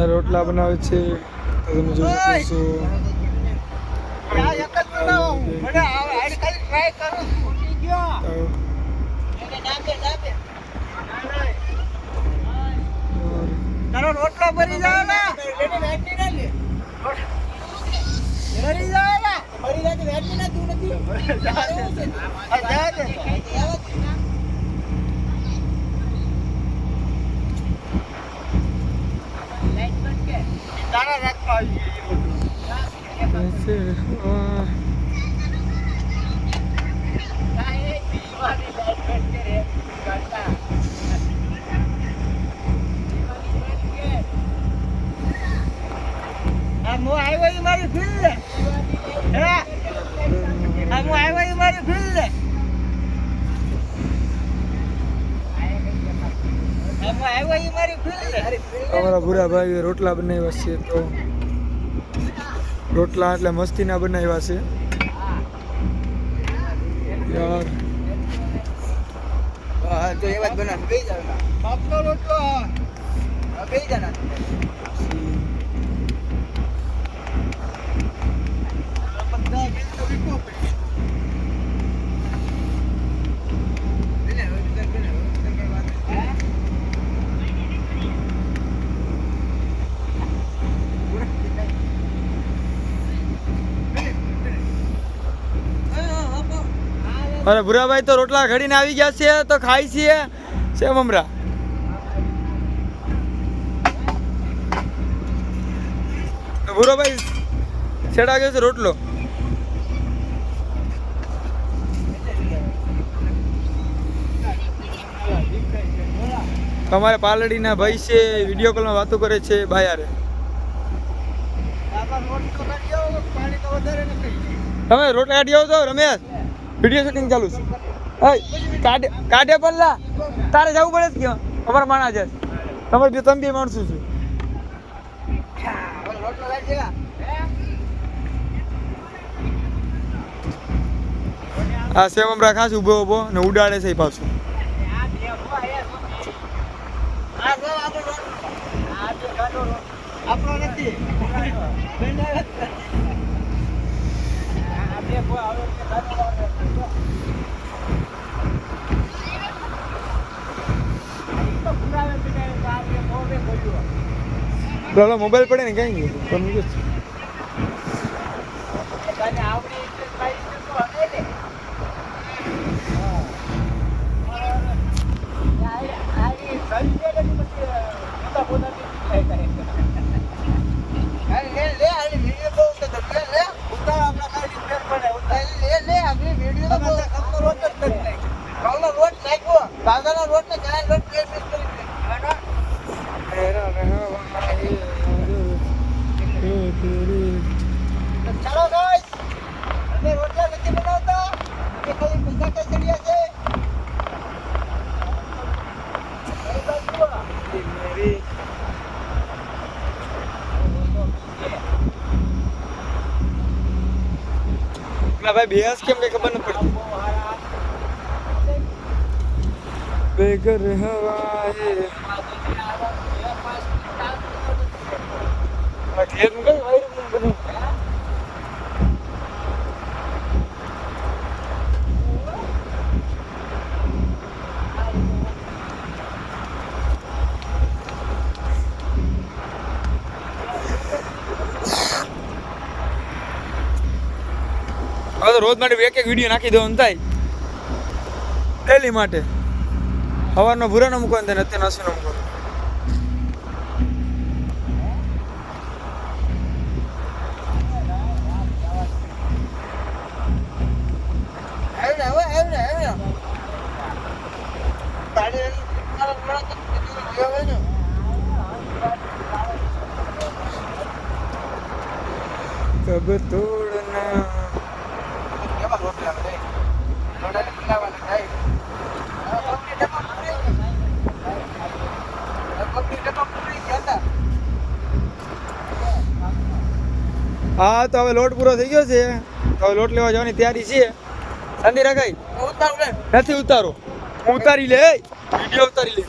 રોટલા બનાવે છે તો તમે જોઈ શકો છો રોટલો ભરી જાય? ભરી જાય ને? આ જાય છે. તારા રાખવા આવી ગઈ એ બધું. છે આ આ હું આવ્યો મારી ફીલ હે. હું આવ્યો મારી ફીલ લે આ હું આવ્યો ઈ મારી ફીલ લે અમારા ભૂરા ભાઈએ રોટલા બનાવ્યા છે તો રોટલા એટલે મસ્તીના બનાવ્યા છે. યાર. તો એવા જ બનાવ બે જણા. બાપનો રોટલો. બે જણા. અરે ભૂરાભાઈ તો રોટલા ઘડીને આવી ગયા છે, તો ખાઈ છીએ. છે મમરા. ભૂરાભાઈ છેડા ગયો છે રોટલો? તમારે પાલડીના ભાઈ છે વીડિયો કોલમાં વાતો કરે છે બાયારે તમે રોટલા કાઢી આવો તો રમેશ. વીડિયો શૂટિંગ ચાલુ છે. કાઢે કાઢે પલ્લા તારે જવું પડે કે અમારા માણા છે. તમારે બે, તમે બે માણસો છો. આ સેવમ ખાસ ઊભો ઊભો, ને ઉડાડે છે પાછું. આપણો નથી મોબાઈલ પડે ને કઈ ગયું? નાખ્યો બાગાનો રોટ ને ચાર રોટ બે મિક્સ કરી નાખ્યો ચાલો ગાઈસ અમે રોટલા નથી બનાવતા અમે ખાલી પૈસા કે ચડ્યા છે એ બાજુ આ. પેલા ભાઈ બેહસ કેમ કઈ ખબર નથી પડતી બેગર હવાએ ઘેર તો રોજ માટે એક એક વીડિયો નાખી દેવાનું થાય ડેલી માટે. સવારનો ભૂરાનો મૂકવાનો થાય ને અત્યારનો હસીનો મૂકવાનો. આવ્યું ને, હવે આવ્યું ને, આવ્યું ને. તાળી એની મારા મારા તો કીધું ને, હવે ને. કબ તોડના કેવા રોટલા બધા? રોટલાને બનાવવાના થાય. હવે પગની ડબ્બા પૂરી. હવે પગની ડબ્બા પૂરી ગયા હતા. હા તો હવે લોટ પૂરો થઈ ગયો છે. તો હવે લોટ લેવા જવાની તૈયારી છે. શાંતિ રાખાઈ નથી ઉતારો હું ઉતારી લે વીડિયો ઉતારી લે.